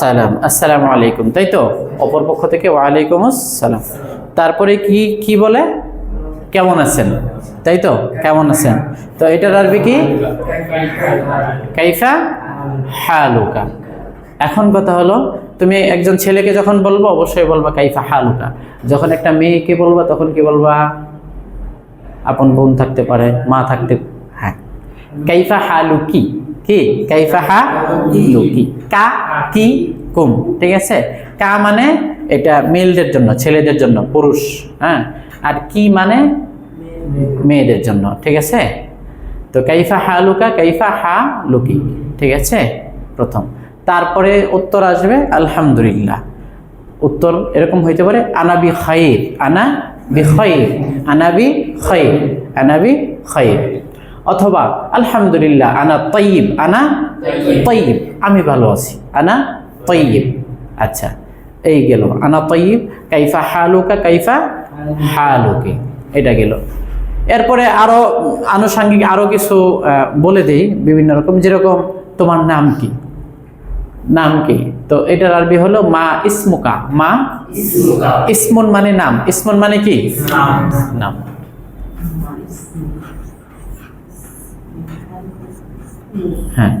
সালাম। আসসালামু আলাইকুম। তাই তো? অপর পক্ষ থেকে ওয়ালাইকুম আসসালাম। তারপরে কি কি বলে? কেমন আছেন? তাই তো? কেমন আছেন? তো এটার আরবি কি? কাইফা হালুকা। এখন কথা হলো, তুমি একজন ছেলেকে যখন বলব, অবশ্যই বলবা কাইফা হালুকা। যখন একটা মেয়েকে বলবা, তখন কি বলবা? আপন বোন থাকতে পারে, মা থাকতে হ্যাঁ। কাইফা হালুকি। কি? কাইফা হা লুকি কা কি কুম, ঠিক আছে? কা মানে এটা মেলদের জন্য, ছেলেদের জন্য, পুরুষ হ্যাঁ? আর কি মানে? মেয়েদের জন্য, ঠিক আছে? তো কাইফা হা লুকা, কাইফা হা লুকি, ঠিক আছে? প্রথম। তারপরে উত্তর আসবে, আলহামদুলিল্লাহ। উত্তর এরকম হইতে পারে আনাবি খাইর, আনা বি খাইর আনাবি খাইর আনাবি খাইর। অথবা আলহামদুলিল্লাহ আনা তৈব আনা তৈব আমি ভালো আছি। আনা তৈব আচ্ছা এই গেল। আনা তৈব কাইফা হালুকা কাইফা হালুকে। এটা গেল। এরপরে আরও আনুষাঙ্গিক আরও কিছু বলে দেই বিভিন্ন রকম। যেরকম তোমার নাম কি? নাম কি? তো এটার আরবি হলো মা ইসমুকা। মা ইসমুন মানে নাম। ইসমুন মানে কি? নাম। হ্যাঁ।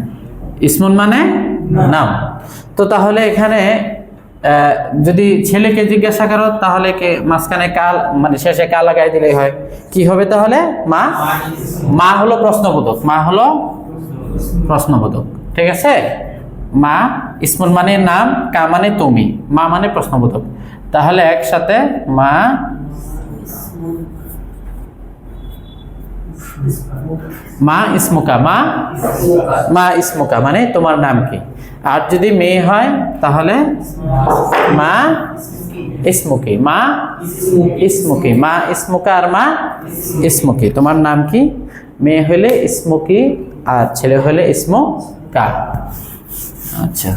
ইসমুন মানে নাম। তো তাহলে এখানে যদি ছেলেকে জিজ্ঞাসা করো তাহলে কে মাঝখানে কাল মানে শেষে কাল লাগাই দিলেই হয়। কি হবে তাহলে? মা? মা হলো প্রশ্নবোধক। মা হলো প্রশ্নবোধক। ঠিক আছে? মা ইসমুল মানে নাম কা মানে তুমি মা মানে প্রশ্নবোধক। তাহলে একসাথে মা মা ইসমুকা, মা? মা ইসমুকা মানে তোমার নাম কি? আর যদি মেয়ে হয়, তাহলে? মা ইসমুকি মা ইসমুকি, মা ইসমুকা আর মা ইসমুকি। তোমার নাম কি? মেয়ে হলে ইসমুকি আর ছেলে হলে ইসমুকা। আচ্ছা।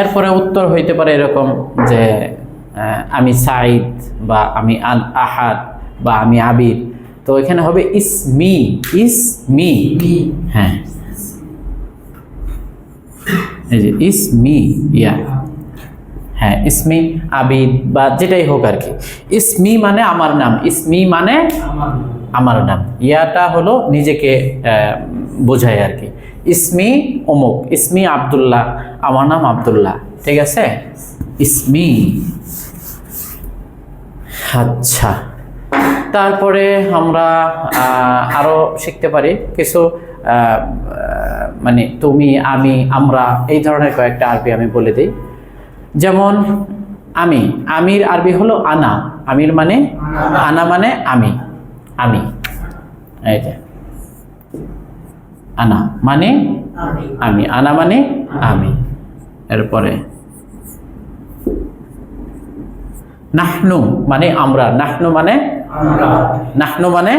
এরপরে উত্তর হইতে পারে এরকম যে আমি সাইদ বা আমি আল- আহাদ বা আমি আবির। তো এখানে হবে ইসমি ইসমি। হ্যাঁ। এই যে ইসমি, ইয়া। হ্যাঁ ইসমি আবিদ বা যেটাই হোক আর কি। ইসমি মানে আমার নাম, ইসমি মানে আমার নাম। ইয়াটা হলো নিজেকে বোঝায় আর কি। ইসমি অমুক, ইসমি আব্দুল্লাহ, আমার নাম আব্দুল্লাহ। ঠিক আছে? ইসমি। আচ্ছা। তারপরে আমরা আহ, আরও শিখতে পারি। কিছু মানে তুমি আমি আমরা এই ধরনের কয়েকটা আরবি আমি বলে দিই। যেমন আমি। আমির আরবি হলো আনা। আমির মানে আনা মানে আমি। আমি। আনা মানে আমি। আনা মানে আমি। এরপরে নাহনু মানে আমরা। নাহনু মানে নাহনু মানে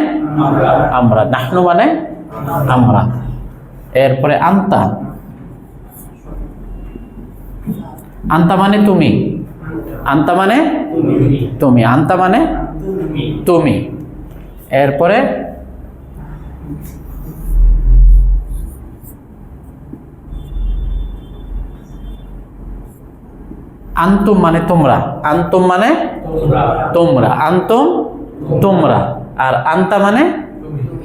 আমরা। নাহনু মানে আমরা। এরপরে আন্তা। আন্তা মানে তুমি। আন্তা মানে তুমি। আন্তা মানে তুমি। এরপরে আন্তুম মানে তোমরা। আন্তম মানে তোমরা। আন্তম তোমরা। আর আন্তা মানে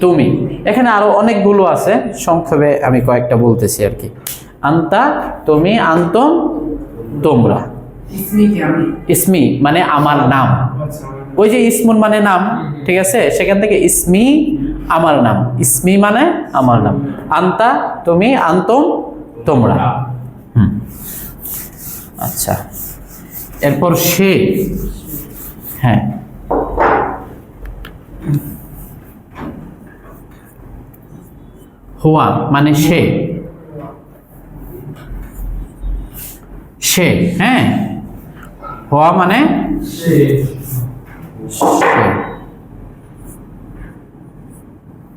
তুমি। এখানে আরও অনেকগুলো আছে। সংক্ষেপে আমি কয়েকটা বলতেছি আর কি। আন্তা তুমি আন্তম তোমরা। ইসমি মানে আমার নাম। ওই যে ইসমুন মানে নাম ঠিক আছে? সেখান থেকে ইসমি আমার নাম। ইসমি মানে আমার নাম। আন্তা তুমি আন্তম তোমরা। হুম। আচ্ছা। এরপর সে হ্যাঁ। হুয়া মানে সে। সে হ্যাঁ। হওয়া মানে সে।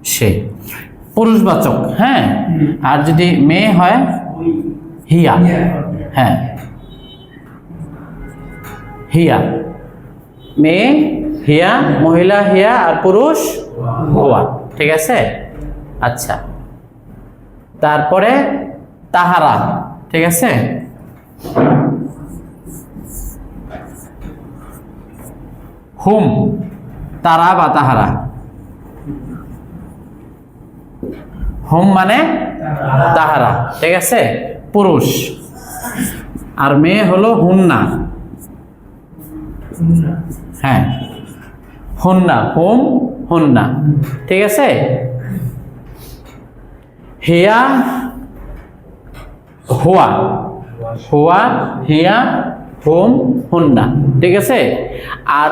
সে। পুরুষবাচক হ্যাঁ। আর যদি মেয়ে হয়। হিয়া। হ্যাঁ। হিয়া। মেয়ে, হিয়া, মহিলা, হিয়া আর পুরুষ? হুয়া ঠিক আছে? আচ্ছা। তারপরে তাহারা। ঠিক আছে? হুম, তারা বা তাহারা। হুম মানে তাহারা। ঠিক আছে? পুরুষ। আর মেয়ে হলো হুন্না। হ্যাঁ। হুন্না, হুম, হুন্না। ঠিক আছে? হিয়া, হুয়া। হুয়া, হিয়া, হুম, হুন্না। ঠিক আছে? আর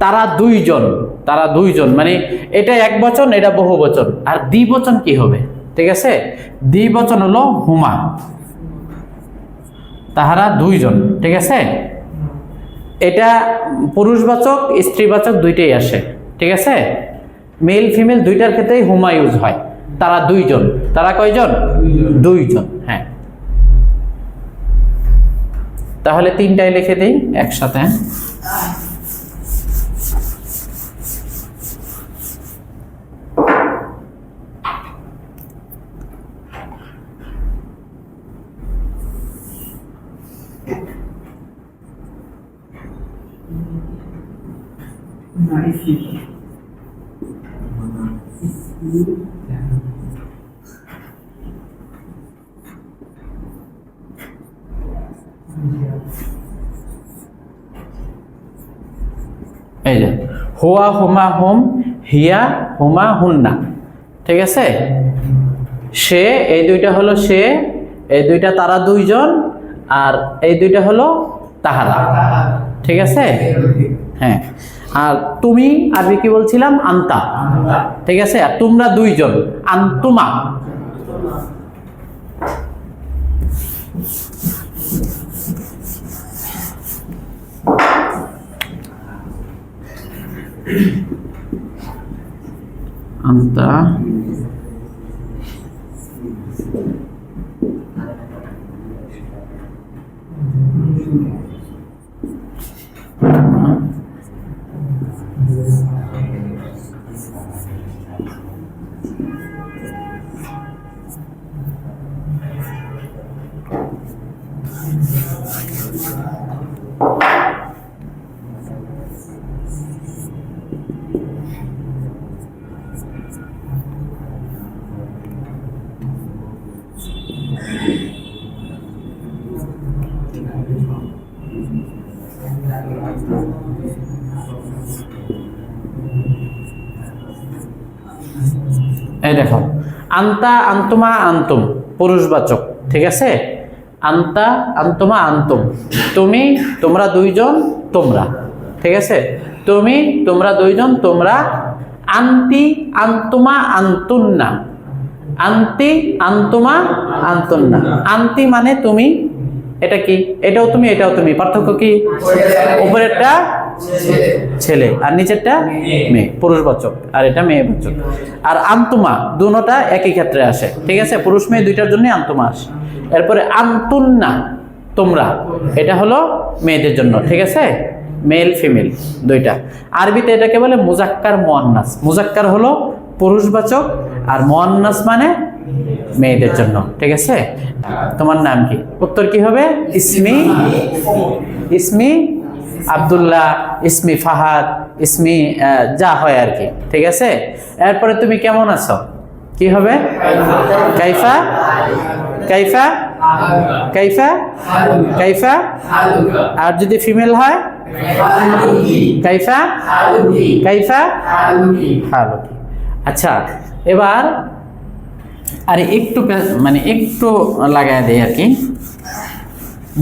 তারা দুইজন তারা দুইজন মানে এটা এক বচন, এটা বহু বচন। আর দ্বিবচন কি হবে? ঠিক আছে? দ্বিবচন হলো হুমা। তাহারা দুইজন, ঠিক আছে? এটা পুরুষবাচক স্ত্রীবাচক দুইটাই আসে ঠিক আছে? মেল ফিমেল দুইটার ক্ষেত্রেই হুমা ইউজ হয়। তারা দুইজন। তারা কয়জন? দুইজন হ্যাঁ। তাহলে তিনটাই লিখে দিই একসাথে। এই যে, হুয়া হুমা হুম, হিয়া হুমা হুন্না। ঠিক আছে? সে, এই দুইটা হলো সে, এই দুইটা তারা দুইজন, আর এই দুইটা হলো তাহারা। ঠিক আছে? হ্যাঁ। আর তুমি আরবি কি বলছিলাম? আন্তা। ঠিক আছে? আর তোমরা দুইজন। আন্তুমা। আন্তা। এই দেখো, আন্তা আন্তমা আন্তুম, পুরুষবাচক, ঠিক আছে? আন্তা আন্তমা আন্তম, তুমি, তোমরা দুইজন, তোমরা, ঠিক আছে? তুমি, তোমরা দুইজন, তোমরা, আন্তি আন্তুমা আন্তুন্না। আন্তি, আন্তুমা, আন্তুন্না। আন্তি মানে তুমি, এটা কি? এটাও তুমি এটাও তুমি। পার্থক্য কি? উপরেরটা ছেলে, আর নিচেরটা মেয়ে পুরুষবাচক আর এটা মেয়ে মেয়েবাচক আর আন্তুমা দুটোটা একই ক্ষেত্রে আসে। ঠিক আছে? পুরুষ মেয়ে দুইটার জন্য আন্তমা আসে। এরপরে আন্তুন্না, তোমরা, এটা হলো মেয়েদের জন্য। ঠিক আছে? মেল, ফিমেল, দুইটা। আরবিতে এটাকে বলে মুজাক্কার মোয়ান্নাস মুজাক্কার হলো পুরুষবাচক আর মোয়ান্নাস মানে মেয়েদের জন্য, ঠিক আছে? তোমার নাম কি? উত্তর কি হবে? ইসমি ইসমি আব্দুল্লাহ, ইসমি ফাহাদ, ইসমি যা হয় আর কি, ঠিক আছে? এরপরে তুমি কেমন আছো? কি হবে? কাইফা? কাইফা? কাইফা? কাইফা? আর যদি ফিমেল হয়? কাইফা? কাইফা? আচ্ছা এবার, আর একটু মানে একটু লাগায় দেয় আর কি।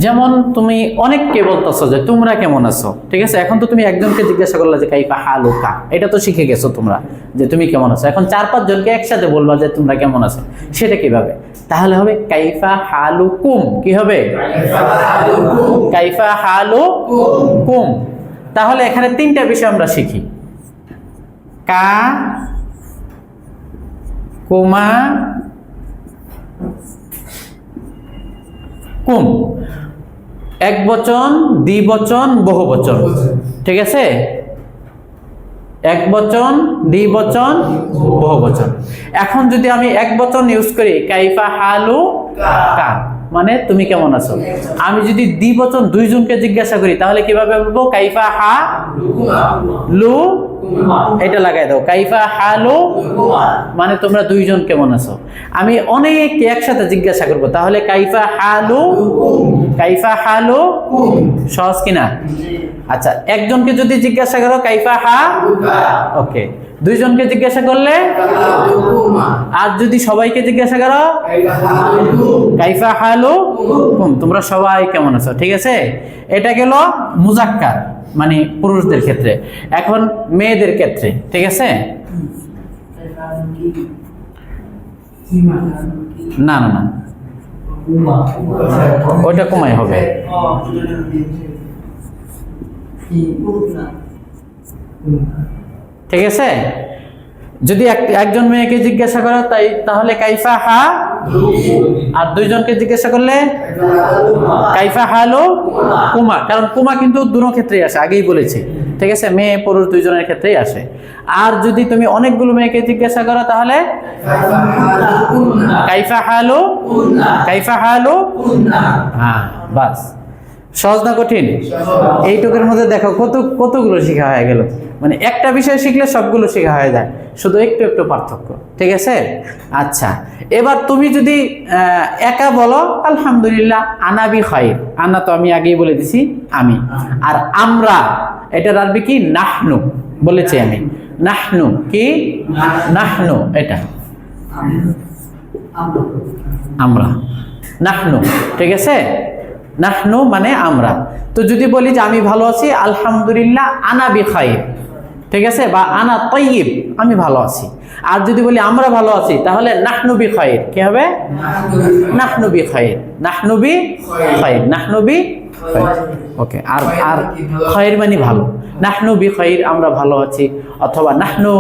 যেমন তুমি অনেককে বলতেছো যে, তোমরা কেমন আছো? ঠিক আছে? এখন তো তুমি একজনকে জিজ্ঞাসা করলা যে, কাইফা হালুকা? এটা তো শিখে গেছো তোমরা যে, তুমি কেমন আছো? এখন চার পাঁচ জনকে একসাথে বলবা যে, তোমরা কেমন আছো? সেটা কীভাবে? তাহলে হবে, কাইফা হালু হালুকুম। কি হবে? কাইফা হালু কুম তাহলে এখানে তিনটা বিষয় আমরা শিখি। কা কুমা কুম। এক বচন দ্বিবচন বহু বচন। ঠিক আছে? এক বচন দ্বিবচন বহু বচন। এখন যদি আমি এক বচন ইউজ করি, কাইফা হালু কা। মানে তুমি কেমন আছো? আমি যদি দ্বিবচন দুইজনকে জিজ্ঞাসা করি, তাহলে কীভাবে বলব? কাইফা হা লু, এটা লাগাই দাও। কাইফা হালু মানে তোমরা দুইজন কেমন আছো? আমি অনেক একসাথে জিজ্ঞাসা করব, তাহলে কাইফা হালু কাইফা হালু সহজ কিনা? আচ্ছা একজনকে যদি জিজ্ঞাসা করো, কাইফা হা, ওকে। দুইজনকে জিজ্ঞাসা করলে? আর যদি সবাইকে জিজ্ঞাসা করো? কাইফা হালু তোমরা সবাই কেমন আছো? ঠিক আছে? এটা গেল মুজাক্কার মানে পুরুষদের ক্ষেত্রে। এখন মেয়েদের ক্ষেত্রে, ঠিক আছে? না না না। ওইটা কমাই হবে। ঠিক আছে? যদি এক- একজন মেয়েকে জিজ্ঞাসা করো, তাই তাহলে কাইফা হা? আর দুইজনকে জিজ্ঞাসা করলে? কাইফা হালো কুমা। কারণ কুমা কিন্তু দুনো ক্ষেত্রেই আসে, আগেই বলেছি। ঠিক আছে? মেয়ে, পুরুষ দুইজনের ক্ষেত্রেই আসে। আর যদি তুমি অনেকগুলো মেয়েকে জিজ্ঞাসা করো, তাহলে? কাইফা হালো কাইফা হালো হ্যাঁ বাস। সহজ না কঠিন? এইটুকুর মধ্যে দেখো কত, কতগুলো শেখা হয়ে গেল। মানে একটা বিষয় শিখলে সবগুলো শেখা হয়ে যায়। শুধু একটু একটু পার্থক্য, ঠিক আছে? আচ্ছা এবার তুমি যদি একা বলো, আলহামদুলিল্লাহ, আনাবি হয় আনা তো আমি আগেই বলে দিছি, আমি। আর আমরা এটার আরবি কি? নাহনু, বলেছি আমি। নাহনু কি? নাহনু, এটা। আমরা। নাহনু, ঠিক আছে? নাহনু মানে আমরা। তো যদি বলি যে আমি ভালো আছি, আলহামদুলিল্লাহ আনা বিখাইর ঠিক আছে? বা আনা তৈব আমি ভালো আছি। আর যদি বলি আমরা ভালো আছি, তাহলে নাহনু বিখাইর কি হবে? নাহনু বিখাইর নাহনু বি খাইর। নাহনু বি ওকে আর আর খয়ের মানে ভালো। নাহনু বি খয়ের আমরা ভালো আছি। অথবা নাহনু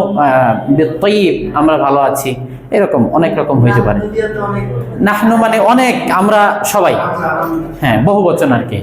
তৈব আমরা ভালো আছি। এরকম অনেক রকম হইতে পারে। নাহনু মানে অনেক আমরা সবাই। হ্যাঁ বহু বচন আর কি।